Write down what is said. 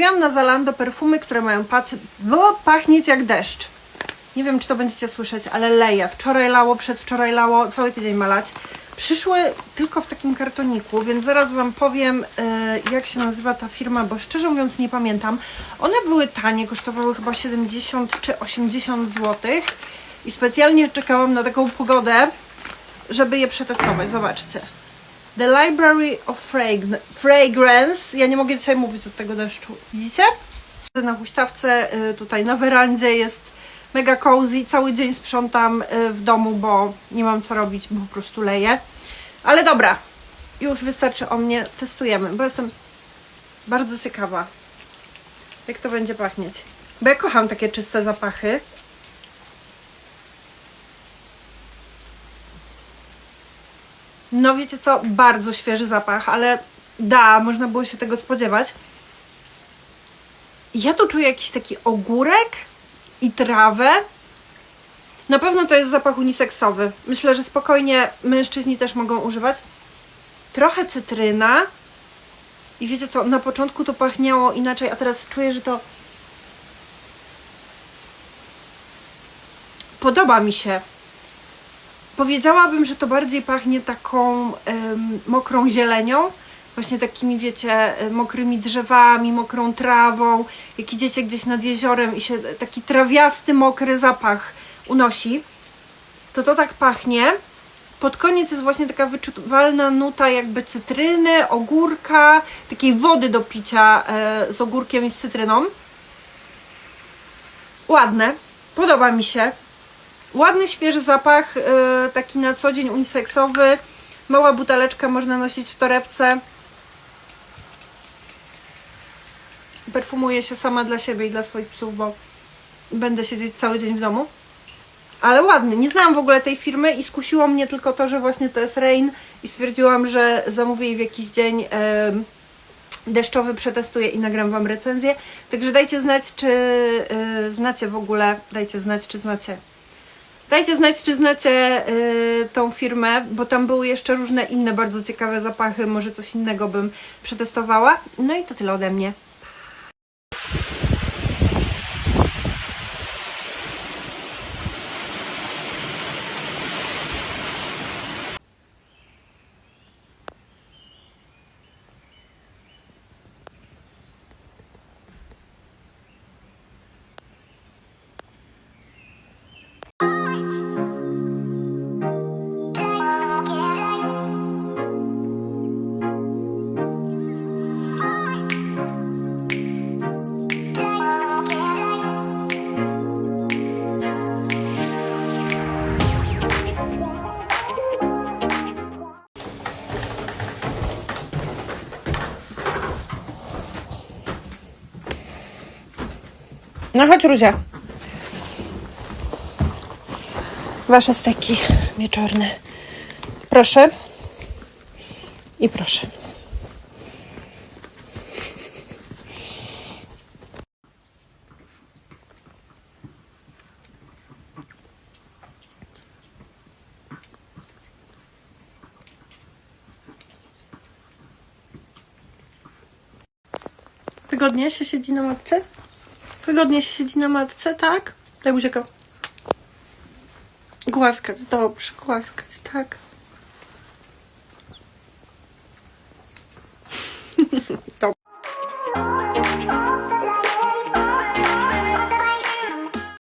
Zamówiłam na Zalando perfumy, które mają no, pachnieć jak deszcz. Nie wiem, czy to będziecie słyszeć, ale leje. Wczoraj lało, przedwczoraj lało, cały tydzień malać. Przyszły tylko w takim kartoniku, więc zaraz Wam powiem, e, jak się nazywa ta firma, bo szczerze mówiąc nie pamiętam. One były tanie, kosztowały chyba 70 czy 80 zł. I specjalnie czekałam na taką pogodę, żeby je przetestować. Zobaczcie. The Library of Fragrance. Ja nie mogę dzisiaj mówić od tego deszczu. Widzicie? Na huśtawce, y, tutaj na werandzie jest mega cozy. Cały dzień sprzątam y, w domu, bo nie mam co robić, bo po prostu leję. Ale dobra, już wystarczy o mnie. Testujemy, bo jestem bardzo ciekawa, jak to będzie pachnieć. Bo ja kocham takie czyste zapachy. No wiecie co, bardzo świeży zapach, ale da, można było się tego spodziewać. Ja tu czuję jakiś taki ogórek i trawę. Na pewno to jest zapach uniseksowy. Myślę, że spokojnie mężczyźni też mogą używać. Trochę cytryna. I wiecie co, na początku to pachniało inaczej, a teraz czuję, że to podoba mi się. Powiedziałabym, że to bardziej pachnie taką em, mokrą zielenią, właśnie takimi, wiecie, mokrymi drzewami, mokrą trawą. Jak idziecie gdzieś nad jeziorem i się taki trawiasty, mokry zapach unosi, to to tak pachnie. Pod koniec jest właśnie taka wyczuwalna nuta jakby cytryny, ogórka, takiej wody do picia e, z ogórkiem i z cytryną. Ładne, podoba mi się. Ładny, świeży zapach, yy, taki na co dzień uniseksowy. Mała buteleczka można nosić w torebce. Perfumuję się sama dla siebie i dla swoich psów, bo będę siedzieć cały dzień w domu. Ale ładny. Nie znałam w ogóle tej firmy i skusiło mnie tylko to, że właśnie to jest Rain i stwierdziłam, że zamówię jej w jakiś dzień deszczowy, przetestuję i nagram Wam recenzję. Także dajcie znać, czy y, znacie w ogóle, dajcie znać, czy znacie Dajcie znać, czy znacie y, tą firmę, bo tam były jeszcze różne inne bardzo ciekawe zapachy, może coś innego bym przetestowała. No i to tyle ode mnie. No chodź Ruzia. Wasze steki wieczorne. Proszę. I proszę. Wygodnie się siedzi na matce? Wygodnie się siedzi na matce, tak? Daj buziaka. Głaskać, dobrze, głaskać, tak.